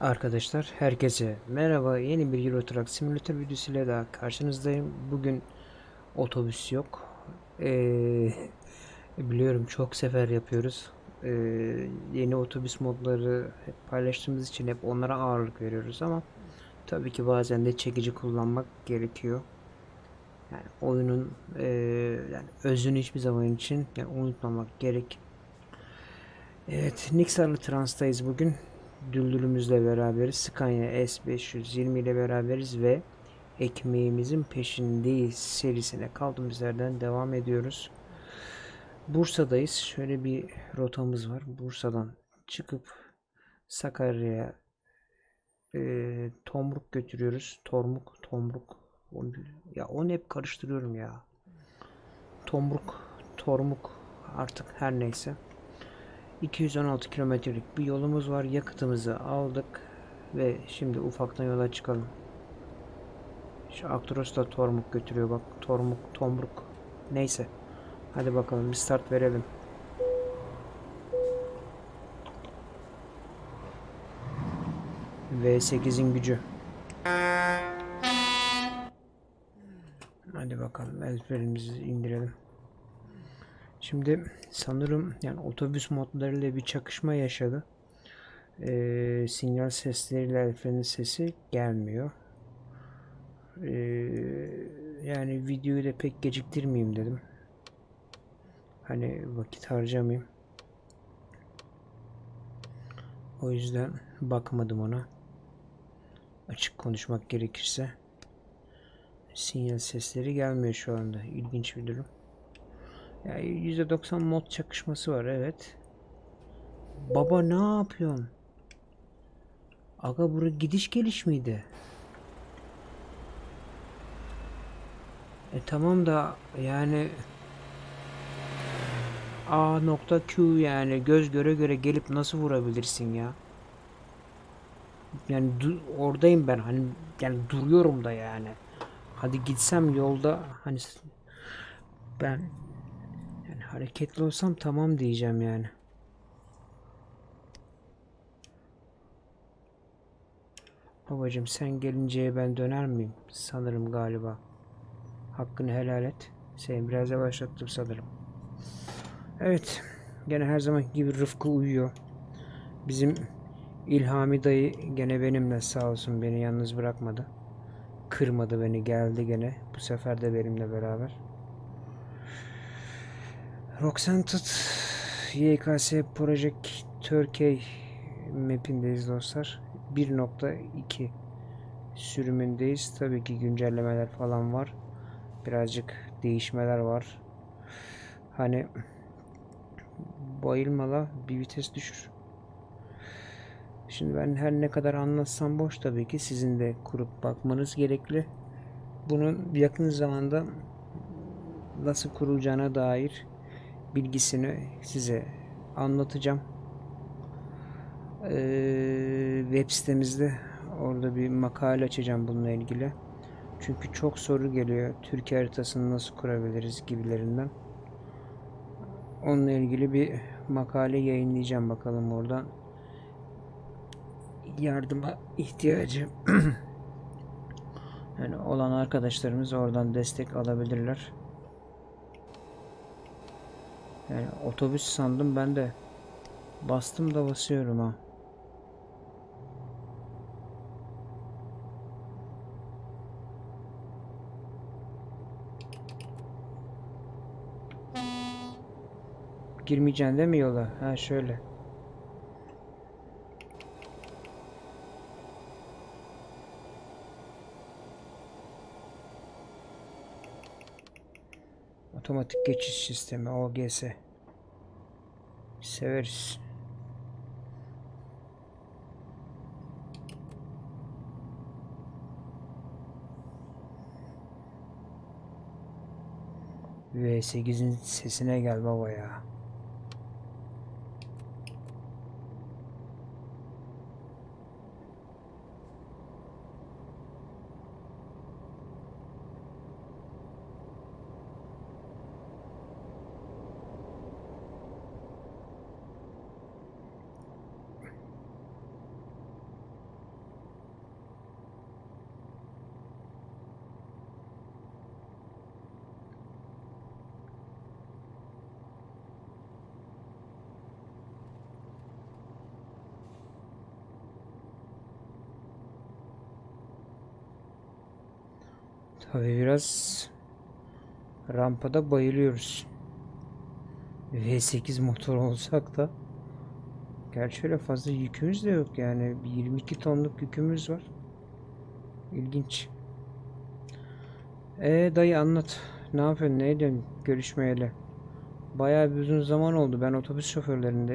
Arkadaşlar herkese merhaba yeni bir Euro Truck Simulator videosuyla daha karşınızdayım. Bugün otobüs yok. Ee, biliyorum çok sefer yapıyoruz. Ee, yeni otobüs modları hep paylaştığımız için hep onlara ağırlık veriyoruz ama tabii ki bazen de çekici kullanmak gerekiyor. Yani oyunun ee, yani özünü hiçbir zaman için yani unutmamak gerek. Evet, Niksarlı Trans'tayız bugün. Düldülümüzle beraberiz. Scania S520 ile beraberiz ve ekmeğimizin peşindeyiz serisine kaldığımız yerden devam ediyoruz. Bursa'dayız. Şöyle bir rotamız var. Bursa'dan çıkıp Sakarya'ya e, Tomruk götürüyoruz. Tormuk, Tomruk. Ya onu hep karıştırıyorum ya. Tomruk, Tormuk artık her neyse. 216 kilometrelik bir yolumuz var. Yakıtımızı aldık ve şimdi ufaktan yola çıkalım. Şu Actros da Tormuk götürüyor bak. Tormuk, Tomruk. Neyse. Hadi bakalım bir start verelim. V8'in gücü. Hadi bakalım elflerimizi indirelim. Şimdi sanırım yani otobüs modlarıyla bir çakışma yaşadı. Ee, sinyal sesleriyle freni sesi gelmiyor. Ee, yani videoyu da pek geciktirmeyeyim dedim. Hani vakit harcamayayım. O yüzden bakmadım ona. Açık konuşmak gerekirse. Sinyal sesleri gelmiyor şu anda. İlginç bir durum. Ya %90 mod çakışması var evet. Baba ne yapıyorsun? Aga bura gidiş geliş miydi? E tamam da yani A nokta Q yani göz göre göre gelip nasıl vurabilirsin ya? Yani oradayım ben hani yani duruyorum da yani. Hadi gitsem yolda hani ben yani hareketli olsam tamam diyeceğim yani. Babacım sen gelinceye ben döner miyim? Sanırım galiba. Hakkını helal et. Seni biraz yavaşlattım sanırım. Evet. Gene her zamanki gibi Rıfkı uyuyor. Bizim İlhami dayı gene benimle sağ olsun beni yalnız bırakmadı. Kırmadı beni geldi gene. Bu sefer de benimle beraber. Roxanted YKS Project Turkey map'indeyiz dostlar. 1.2 sürümündeyiz. Tabii ki güncellemeler falan var. Birazcık değişmeler var. Hani bayılmala bir vites düşür. Şimdi ben her ne kadar anlatsam boş tabii ki sizin de kurup bakmanız gerekli. Bunun yakın zamanda nasıl kurulacağına dair bilgisini size anlatacağım. Ee, web sitemizde orada bir makale açacağım bununla ilgili. Çünkü çok soru geliyor. Türkiye haritasını nasıl kurabiliriz gibilerinden. Onunla ilgili bir makale yayınlayacağım bakalım oradan. Yardıma ihtiyacı yani olan arkadaşlarımız oradan destek alabilirler. Yani otobüs sandım ben de bastım da basıyorum ha. Girmeyeceksin değil mi yola? Ha şöyle. Otomatik geçiş sistemi OGS. Severiz. V8'in sesine gel baba ya. Tabii biraz rampada bayılıyoruz. V8 motor olsak da gerçi öyle fazla yükümüz de yok yani Bir 22 tonluk yükümüz var. İlginç. E dayı anlat. Ne yapıyorsun? Ne ediyorsun görüşmeyeli? Bayağı bir uzun zaman oldu. Ben otobüs şoförlerinde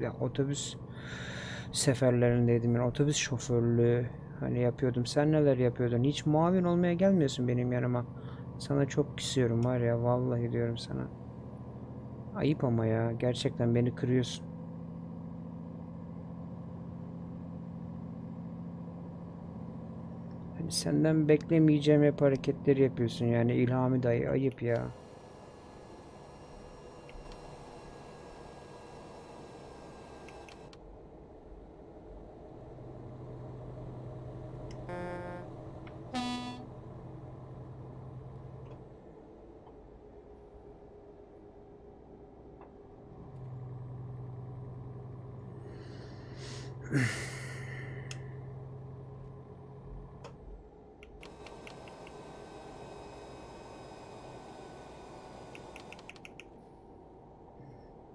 e, otobüs seferlerindeydim. Yani otobüs şoförlüğü hani yapıyordum. Sen neler yapıyordun? Hiç muavin olmaya gelmiyorsun benim yanıma. Sana çok küsüyorum var ya vallahi diyorum sana. Ayıp ama ya gerçekten beni kırıyorsun. Hani senden beklemeyeceğim hep hareketleri yapıyorsun yani İlhami dayı ayıp ya.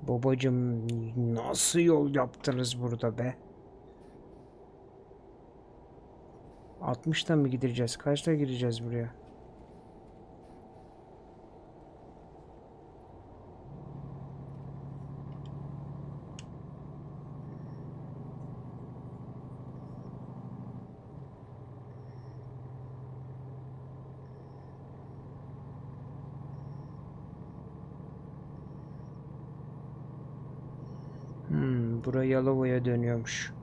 Babacım nasıl yol yaptınız burada be? 60'tan mı gideceğiz? Kaçta gireceğiz buraya? Buraya Yalova'ya dönüyormuş.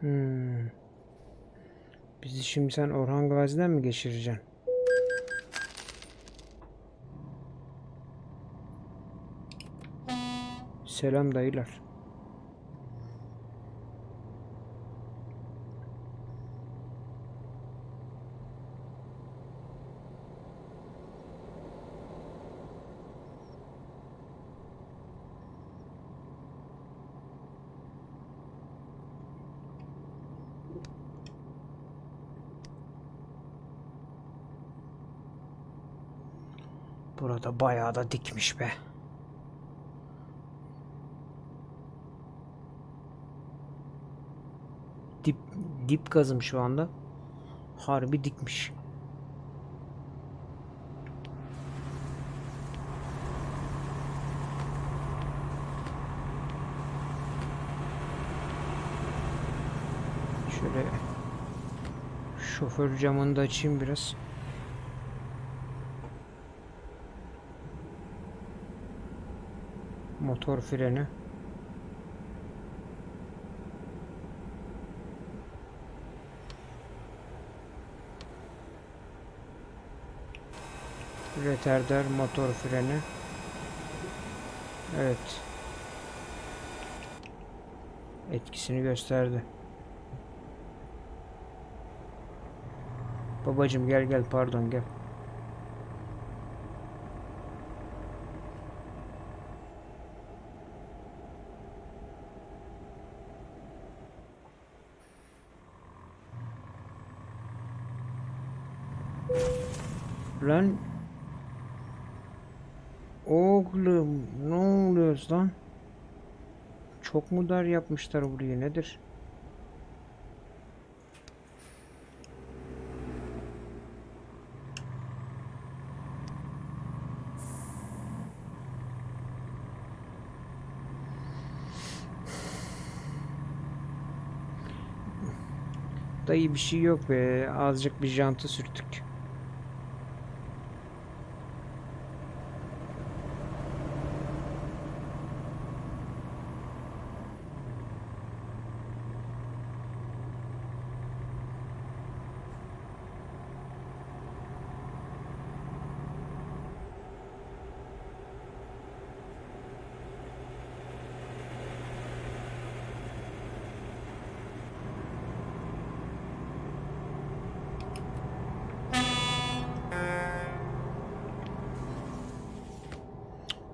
Hmm. Bizi şimdi sen Orhan Gazi'den mi geçireceksin? Selam dayılar. Burada bayağı da dikmiş be. Dip, dip gazım şu anda. Harbi dikmiş. Şöyle şoför camını da açayım biraz. Motor freni. Retarder motor freni. Evet. Etkisini gösterdi. Babacım gel gel pardon gel. Lan Oğlum ne oluyoruz lan? Çok mu dar yapmışlar burayı nedir? Dayı bir şey yok be. Azıcık bir jantı sürttük.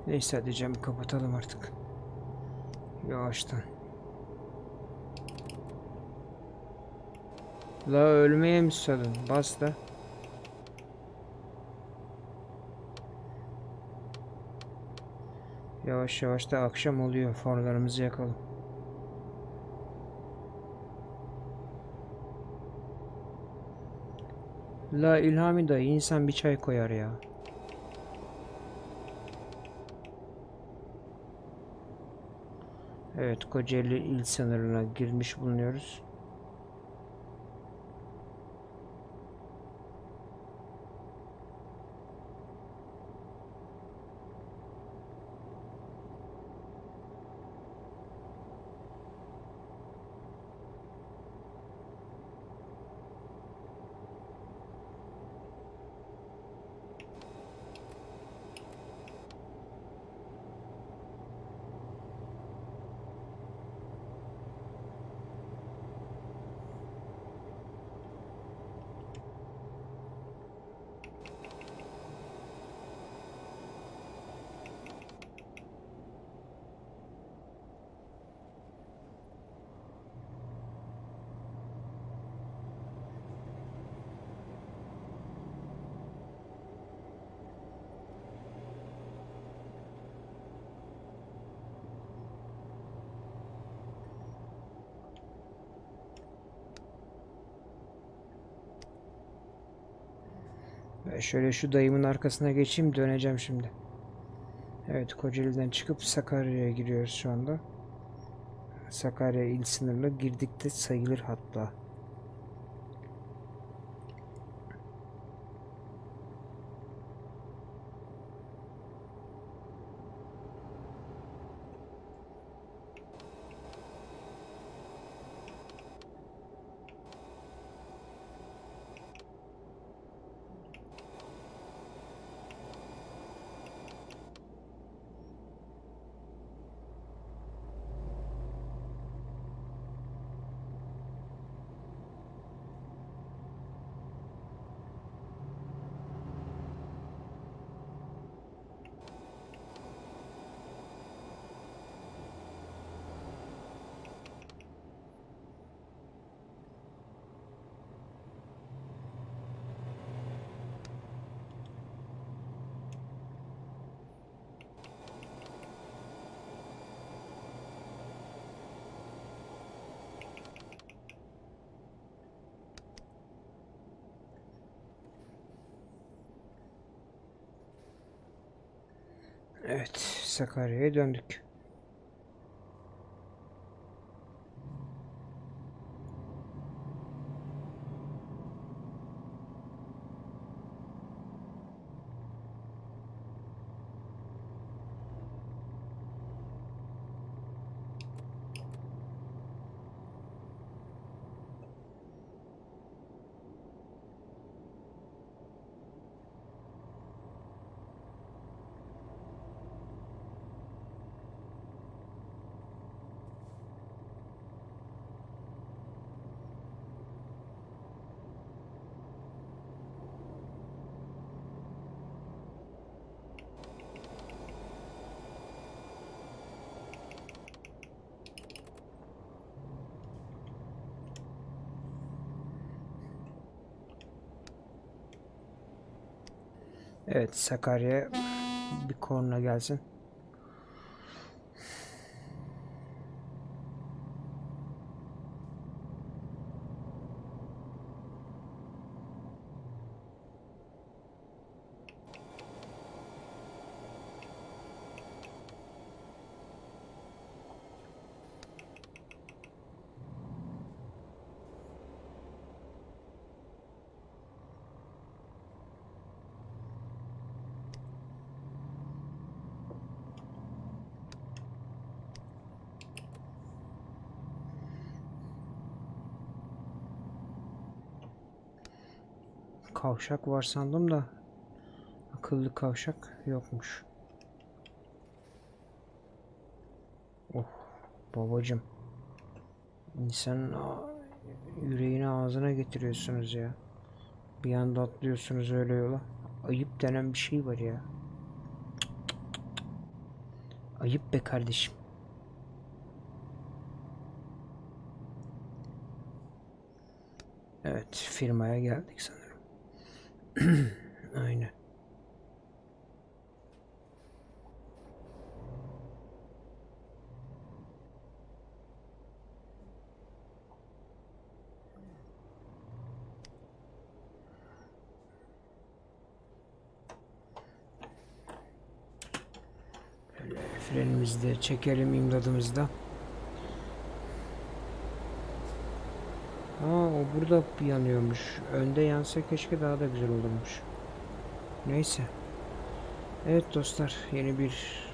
Neyse hadi camı kapatalım artık. Yavaştan. La ölmeye mi susadın? Bas da. Yavaş yavaş da akşam oluyor. Farlarımızı yakalım. La İlhami dayı insan bir çay koyar ya. Evet Kocaeli il sınırına girmiş bulunuyoruz. Şöyle şu dayımın arkasına geçeyim döneceğim şimdi. Evet Kocaeli'den çıkıp Sakarya'ya giriyoruz şu anda. Sakarya il sınırına girdik de sayılır hatta. Evet Sakarya'ya döndük. Evet Sakarya bir korna gelsin. Kavşak var sandım da akıllı kavşak yokmuş. Oh babacım. İnsanın yüreğini ağzına getiriyorsunuz ya. Bir anda atlıyorsunuz öyle yola. Ayıp denen bir şey var ya. Ayıp be kardeşim. Evet, firmaya geldik sanırım. Aynen. Böyle frenimizi de çekelim imdadımızda. Aa o burada yanıyormuş. Önde yansa keşke daha da güzel olurmuş. Neyse. Evet dostlar yeni bir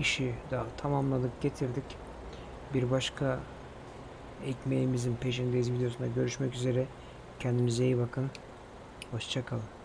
işi daha tamamladık getirdik. Bir başka ekmeğimizin peşindeyiz videosunda görüşmek üzere. Kendinize iyi bakın. Hoşçakalın.